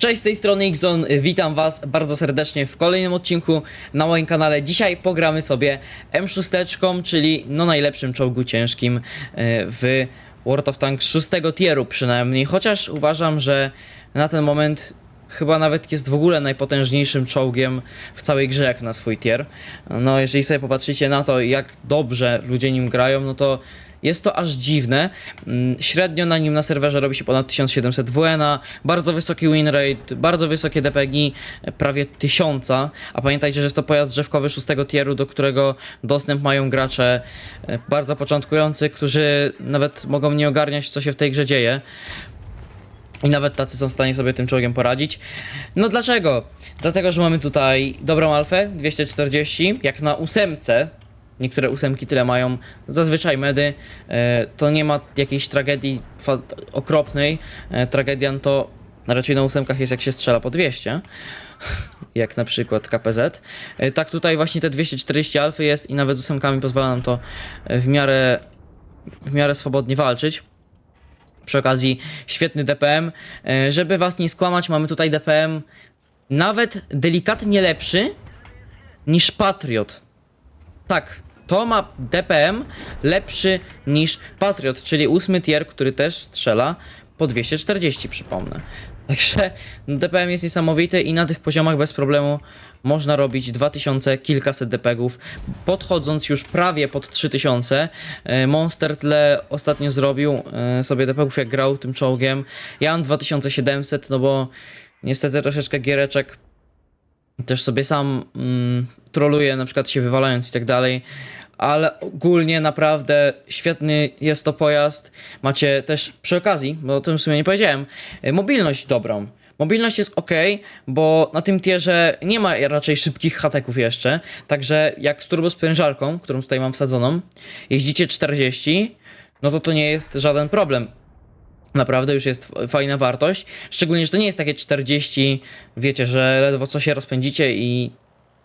Cześć, z tej strony Xon, witam was bardzo serdecznie w kolejnym odcinku na moim kanale. Dzisiaj pogramy sobie M6, czyli no najlepszym czołgu ciężkim e, w World of Tanks 6 tieru przynajmniej, chociaż uważam, że na ten moment chyba nawet jest w ogóle najpotężniejszym czołgiem w całej grze jak na swój tier. No jeżeli sobie popatrzycie na to, jak dobrze ludzie nim grają, no to jest to aż dziwne. Mm, Średnio na nim na serwerze robi się ponad 1700 WN, bardzo wysoki win rate, bardzo wysokie DPG, prawie 1000. A pamiętajcie, że jest to pojazd drzewkowy 6 tieru, do którego dostęp mają gracze e, bardzo początkujący, którzy nawet mogą nie ogarniać, co się w tej grze dzieje. I nawet tacy są w stanie sobie tym czołgiem poradzić. No dlaczego? Dlatego, że mamy tutaj dobrą alfę 240, jak na ósemce. Niektóre ósemki tyle mają, zazwyczaj medy. E, to nie ma jakiejś tragedii okropnej. E, tragedian to raczej na ósemkach jest jak się strzela po 200. Jak na przykład KPZ. E, tak tutaj właśnie te 240 alfy jest i nawet z ósemkami pozwala nam to w miarę, w miarę swobodnie walczyć. Przy okazji świetny DPM. E, Żeby was nie skłamać, mamy tutaj DPM nawet delikatnie lepszy niż Patriot. Tak, to ma DPM lepszy niż Patriot, czyli ósmy tier, który też strzela po 240, przypomnę. Także no, DPM jest niesamowity i na tych poziomach bez problemu można robić 2000, kilkaset DPGów, podchodząc już prawie pod 3000. E, Monster tle ostatnio zrobił e, sobie DPGów jak grał tym czołgiem. Ja mam 2700, no bo niestety troszeczkę giereczek też sobie sam mm, troluję, na przykład się wywalając i tak dalej. Ale ogólnie naprawdę świetny jest to pojazd. Macie też przy okazji, bo o tym w sumie nie powiedziałem, y, mobilność dobrą. Mobilność jest ok, bo na tym tierze nie ma raczej szybkich hateków jeszcze. Także jak z turbosprężarką, którą tutaj mam wsadzoną, jeździcie 40, no to to nie jest żaden problem. Naprawdę już jest fajna wartość. Szczególnie, że to nie jest takie 40, wiecie, że ledwo co się rozpędzicie i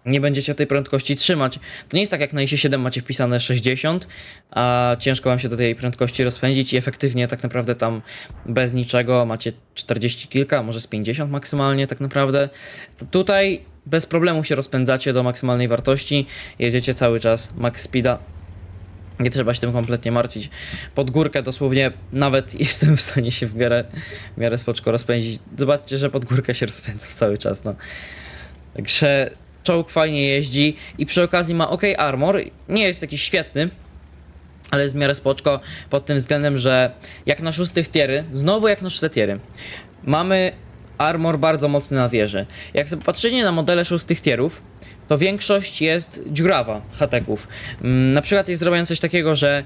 nie będziecie tej prędkości trzymać. To nie jest tak jak na ISie 7 macie wpisane 60, a ciężko wam się do tej prędkości rozpędzić i efektywnie tak naprawdę tam bez niczego macie 40 kilka, może z 50 maksymalnie tak naprawdę. To tutaj bez problemu się rozpędzacie do maksymalnej wartości, jedziecie cały czas max speeda, nie trzeba się tym kompletnie martwić. Pod górkę dosłownie nawet jestem w stanie się w miarę, w miarę spoczko rozpędzić. Zobaczcie, że pod górkę się rozpędza cały czas. No. Także czołg fajnie jeździ i przy okazji ma ok armor. Nie jest jakiś świetny, ale jest w miarę spoczko pod tym względem, że jak na szóstych tiery, znowu jak na szóste tiery, mamy armor bardzo mocny na wieży. Jak sobie patrzycie na modele szóstych tierów, to większość jest dziurawa hateków. Mm, Na przykład jest zrobione coś takiego, że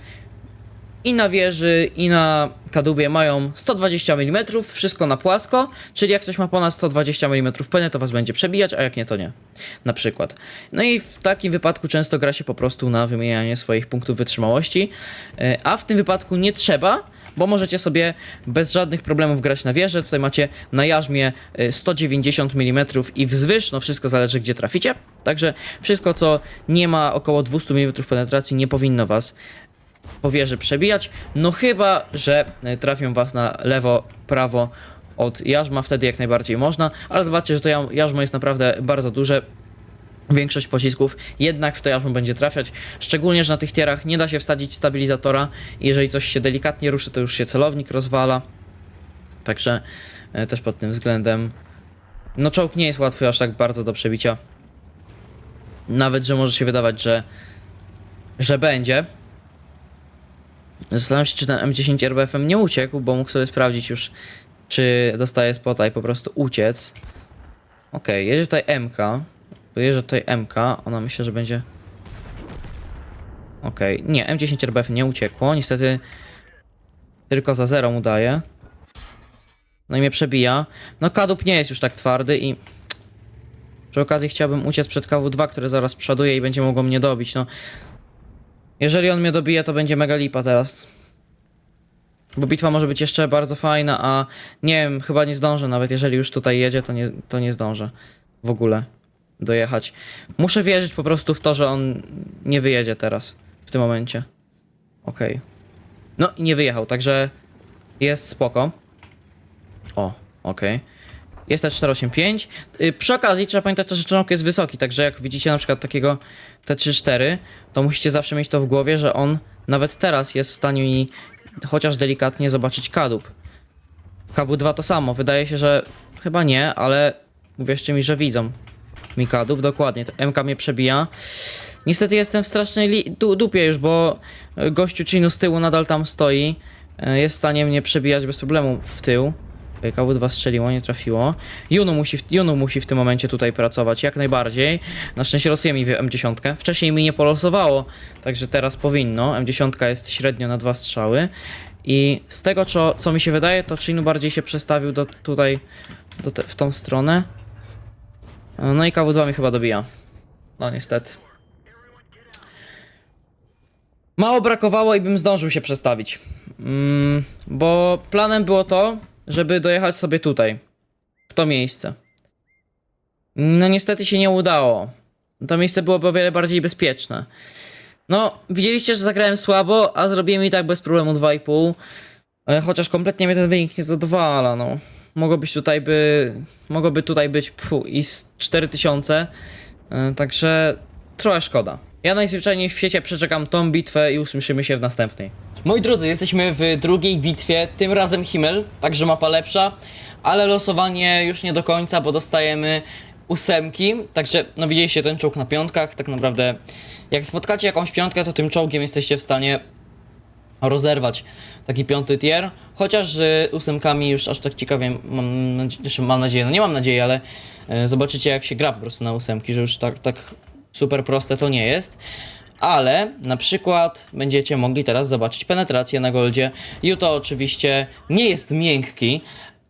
i na wieży, i na kadłubie mają 120 mm, wszystko na płasko, czyli jak coś ma ponad 120 mm peny, to was będzie przebijać, a jak nie, to nie. Na przykład. No i w takim wypadku często gra się po prostu na wymienianie swoich punktów wytrzymałości, e, a w tym wypadku nie trzeba, bo możecie sobie bez żadnych problemów grać na wieżę. Tutaj macie na jarzmie e, 190 mm i wzwyż, no wszystko zależy gdzie traficie. Także wszystko co nie ma około 200 mm penetracji nie powinno was po wieży przebijać, no chyba, że e, trafią was na lewo, prawo od jarzma, wtedy jak najbardziej można, ale zobaczcie, że to ja- jarzmo jest naprawdę bardzo duże, Większość pocisków jednak w to jarzmo będzie trafiać, szczególnie, że na tych tierach nie da się wsadzić stabilizatora jeżeli coś się delikatnie ruszy, to już się celownik rozwala. Także e, też pod tym względem no czołg nie jest łatwy aż tak bardzo do przebicia. Nawet, że może się wydawać, że że będzie. Zastanawiam się, czy ten M10 RBFM nie uciekł, bo mógł sobie sprawdzić już, czy dostaje spota i po prostu uciec. Okej, jedzie tutaj MK. Jedzie tutaj MK, ona myślę, że będzie... Okej, nie, M10 RBF nie uciekło, niestety tylko za zero mu daje. No i mnie przebija. No kadłub nie jest już tak twardy i... Przy okazji chciałbym uciec przed KW2, które zaraz przoduje i będzie mogło mnie dobić, no. Jeżeli on mnie dobije, to będzie mega lipa teraz. Bo bitwa może być jeszcze bardzo fajna, a nie wiem, chyba nie zdążę nawet. Jeżeli już tutaj jedzie, to nie, to nie zdążę w ogóle dojechać. Muszę wierzyć po prostu w to, że on nie wyjedzie teraz, w tym momencie. Okej. No i nie wyjechał, także jest spoko. O, okej. Jest T485. Y, Przy okazji trzeba pamiętać, że czołg jest wysoki, także jak widzicie na przykład takiego T34, to musicie zawsze mieć to w głowie, że on nawet teraz jest w stanie mi chociaż delikatnie zobaczyć kadłub. KW2 to samo, wydaje się, że chyba nie, ale uwierzcie mi, że widzą mi kadłub, dokładnie, MK mnie przebija. Niestety jestem w strasznej dupie już, bo gościu Chinu z tyłu nadal tam stoi. E, Jest w stanie mnie przebijać bez problemu w tył. Ej, KW2 strzeliło, nie trafiło. Juno musi, w, Juno musi w tym momencie tutaj pracować, jak najbardziej. Na szczęście losuje mi M10. Wcześniej mi nie polosowało, także teraz powinno. M10 jest średnio na dwa strzały. I z tego, co, co mi się wydaje, to Chinu bardziej się przestawił do tutaj, do te, w tą stronę. No i KW2 mi chyba dobija. No niestety. Mało brakowało i bym zdążył się przestawić. Mm, bo planem było to, żeby dojechać sobie tutaj. W to miejsce. No niestety się nie udało. To miejsce byłoby o wiele bardziej bezpieczne. No, widzieliście, że zagrałem słabo, a zrobiłem i tak bez problemu 2,5. E, Chociaż kompletnie mnie ten wynik nie zadowala, no. Mogło być tutaj by... Mogłoby tutaj być pu, i z 4000. E, Także trochę szkoda. Ja najzwyczajniej w świecie przeczekam tą bitwę i usłyszymy się w następnej. Moi drodzy, jesteśmy w drugiej bitwie, tym razem Himmel, także mapa lepsza, ale losowanie już nie do końca, bo dostajemy ósemki, także no widzieliście ten czołg na piątkach, tak naprawdę jak spotkacie jakąś piątkę, to tym czołgiem jesteście w stanie rozerwać taki piąty tier, chociaż z ósemkami już aż tak ciekawie mam, znaczy mam nadzieję, no nie mam nadziei, ale e, zobaczycie jak się gra po prostu na ósemki, że już tak, tak super proste to nie jest. Ale na przykład będziecie mogli teraz zobaczyć penetrację na goldzie. Juto oczywiście nie jest miękki,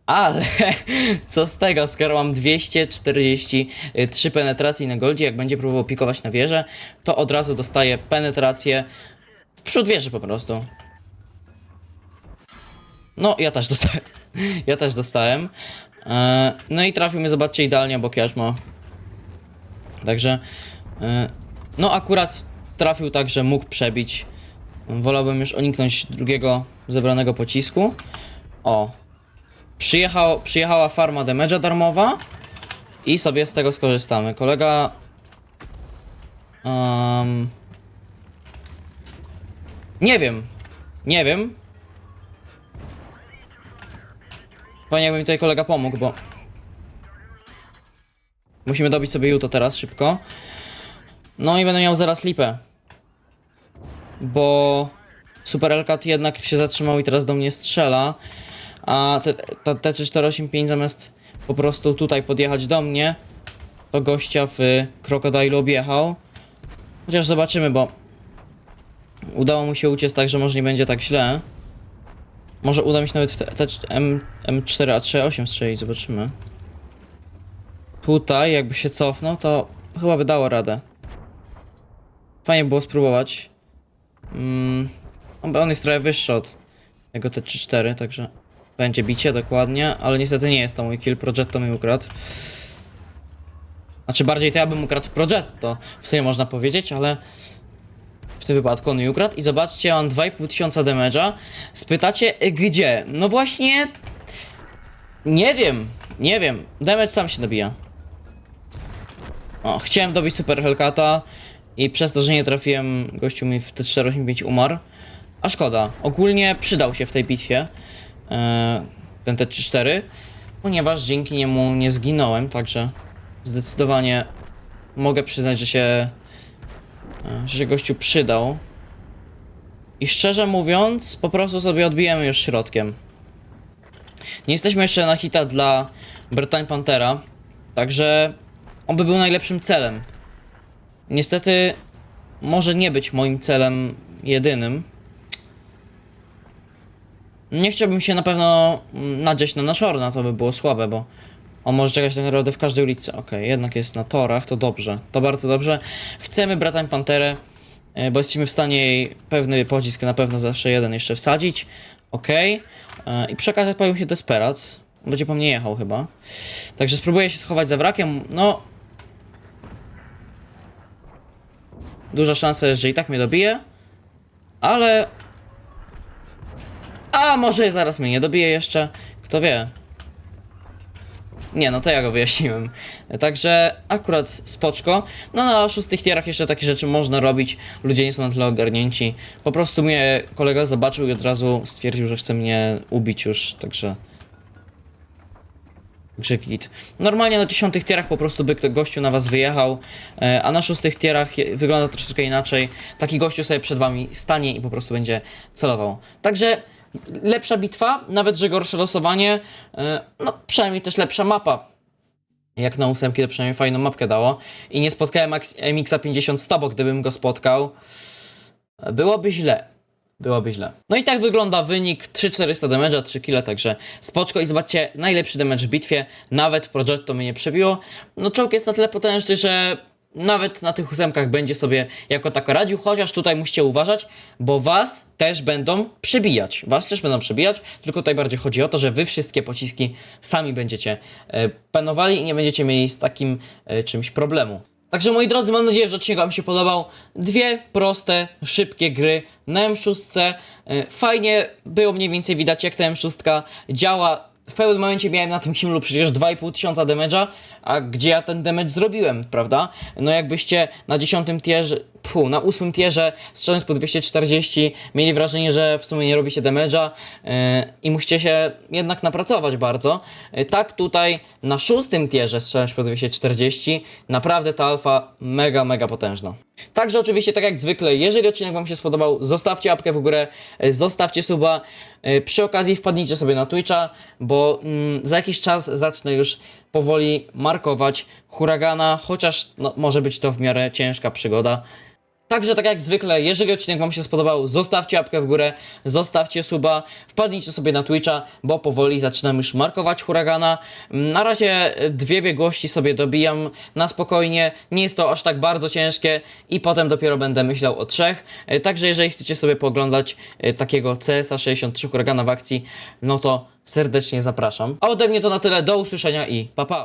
ale co z tego, skoro mam 243 penetracji na goldzie, jak będzie próbował pikować na wieżę, to od razu dostaje penetrację w przód wieży po prostu. No, ja też dostałem. Ja też dostałem. E, no i trafił mnie, zobaczcie, idealnie obok jarzmo. Także, no akurat trafił tak, że mógł przebić. Wolałbym już uniknąć drugiego zebranego pocisku. O. Przyjechał, przyjechała farma damage'a darmowa i sobie z tego skorzystamy. Kolega... Um, nie wiem. Nie wiem. Fajnie jakby mi tutaj kolega pomógł, bo... Musimy dobić sobie Juto teraz szybko. No i będę miał zaraz lipę. Bo... Super Elkat jednak się zatrzymał i teraz do mnie strzela. A te, ta T485 zamiast po prostu tutaj podjechać do mnie, to gościa w Krokodailu objechał. Chociaż zobaczymy, bo udało mu się uciec tak, że może nie będzie tak źle. Może uda mi się nawet w te, te M, M4A38 strzelić, zobaczymy. Tutaj, jakby się cofnął, to chyba by dało radę. Fajnie było spróbować. Mm, on- jest trochę wyższy od jego T34, także będzie bicie dokładnie, ale niestety nie jest to mój kill, Progetto mi ukradł. Znaczy bardziej to ja bym ukradł Progetto, w sumie można powiedzieć, ale w tym wypadku on mi ukradł i zobaczcie, mam 2,5 tysiąca damage'a. Spytacie, gdzie? No właśnie... Nie wiem, nie wiem. Damage sam się dobija. O, chciałem dobić Super Hellcata i przez to, że nie trafiłem, gościu mi w T485 umarł. A szkoda, ogólnie przydał się w tej bitwie e, ten T34, ponieważ dzięki niemu nie zginąłem, także zdecydowanie mogę przyznać, że się, e, że się gościu przydał. I szczerze mówiąc, po prostu sobie odbijemy już środkiem. Nie jesteśmy jeszcze na hita dla Bretagne Panthera, także on by był najlepszym celem. Niestety może nie być moim celem jedynym. Nie chciałbym się na pewno nadzieć na Nashorna, to by było słabe, bo on może czekać tak naprawdę w każdej ulicy. Okej, jednak jest na torach, to dobrze, to bardzo dobrze. Chcemy Bretagne Panterę, e, bo jesteśmy w stanie jej pewny pocisk, na pewno zawsze jeden jeszcze wsadzić. Okej. E, I przy okazji pojawił się Desperat. Będzie po mnie jechał chyba. Także spróbuję się schować za wrakiem. No. Duża szansa jest, że i tak mnie dobije. Ale a może zaraz mnie nie dobije jeszcze. Kto wie? Nie, no to ja go wyjaśniłem. Także akurat spoczko. No na szóstych tierach jeszcze takie rzeczy można robić. Ludzie nie są na tyle ogarnięci. Po prostu mnie kolega zobaczył i od razu stwierdził, że chce mnie ubić już, także... Git. Normalnie na dziesiątych tierach po prostu by ktoś gościu na was wyjechał, e, a na szóstych tierach wygląda to troszeczkę inaczej. Taki gościu sobie przed wami stanie i po prostu będzie celował. Także lepsza bitwa, nawet że gorsze losowanie, e, no przynajmniej też lepsza mapa. Jak na ósemki to przynajmniej fajną mapkę dało. I nie spotkałem Max- MX-a 50 Stabo, gdybym go spotkał. Byłoby źle. Byłoby źle. No i tak wygląda wynik 3400 damage'a, 3 kile, także spoczko i zobaczcie, najlepszy damage w bitwie, nawet Progetto mnie nie przebiło. No czołg jest na tyle potężny, że nawet na tych ósemkach będzie sobie jako tako radził, chociaż tutaj musicie uważać, bo was też będą przebijać. Was też będą przebijać, tylko tutaj bardziej chodzi o to, że wy wszystkie pociski sami będziecie e, penowali i nie będziecie mieli z takim e, czymś problemu. Także moi drodzy, mam nadzieję, że odcinek Wam się podobał. Dwie proste, szybkie gry na M6. E, Fajnie było mniej więcej widać, jak ta M6 działa. W pewnym momencie miałem na tym Himmlu przecież 2,5 tysiąca damage'a, a gdzie ja ten damage zrobiłem, prawda? No jakbyście na 10 tierze, pu, na 8 tierze strzelając po 240 mieli wrażenie, że w sumie nie robicie damage'a e, i musicie się jednak napracować bardzo. E, tak tutaj na 6 tierze strzelając po 240 naprawdę ta alfa mega, mega potężna. Także oczywiście, tak jak zwykle, jeżeli odcinek Wam się spodobał, zostawcie łapkę w górę, e, zostawcie suba. Przy okazji wpadnijcie sobie na Twitcha, bo mm, za jakiś czas zacznę już powoli markować huragana, chociaż no, może być to w miarę ciężka przygoda. Także tak jak zwykle, jeżeli odcinek Wam się spodobał, zostawcie łapkę w górę, zostawcie suba, wpadnijcie sobie na Twitcha, bo powoli zaczynam już markować huragana. Na razie dwie biegłości sobie dobijam na spokojnie, nie jest to aż tak bardzo ciężkie i potem dopiero będę myślał o trzech. Także jeżeli chcecie sobie pooglądać e, takiego CSA 63 huragana w akcji, no to serdecznie zapraszam. A ode mnie to na tyle, do usłyszenia i pa pa!